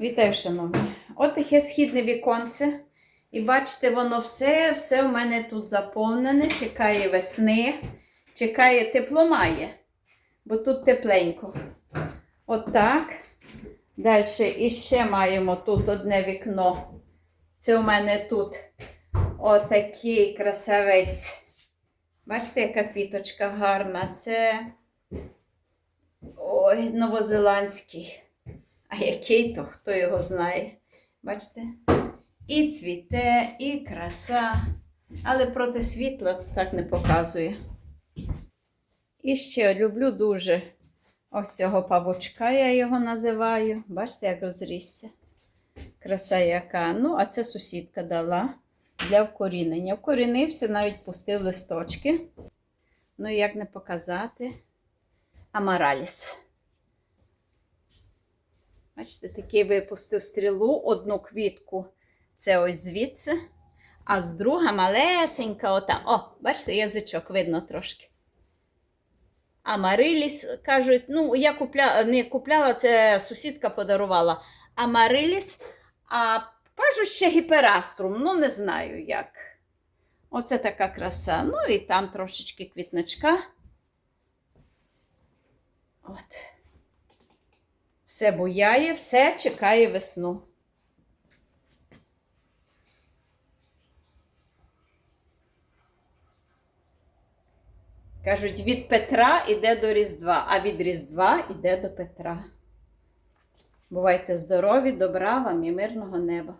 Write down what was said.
Вітаю, шановні. От таке східне віконце. І бачите, воно все, все в мене тут заповнене, чекає весни, чекає тепло має, бо тут тепленько. От так. Далі іще маємо тут одне вікно. Це у мене тут отакий красавець. Бачите, яка квіточка гарна. Це ой, новозеландський. А який то, хто його знає? Бачите? І цвіте, і краса, але проти світла так не показує. І ще люблю дуже ось цього павучка, я його називаю. Бачите, як розрісся. Краса яка. Ну, а це сусідка дала для вкорінення. Вкорінився, навіть пустив листочки. Ну, як не показати. Амараліс. Бачите, такий випустив стрілу, одну квітку. Це ось звідси. А з друга малесенька ота. О, бачите, язичок видно трошки. А Мариліс кажуть, ну, я купля... не купляла, це сусідка подарувала. А Мариліс, а кажуть, ще гіпераструм, ну не знаю як. Оце така краса. Ну і там трошечки квітничка. От. Все буяє, все чекає весну. Кажуть, від Петра іде до Різдва, а від Різдва іде до Петра. Бувайте здорові, добра вам і мирного неба.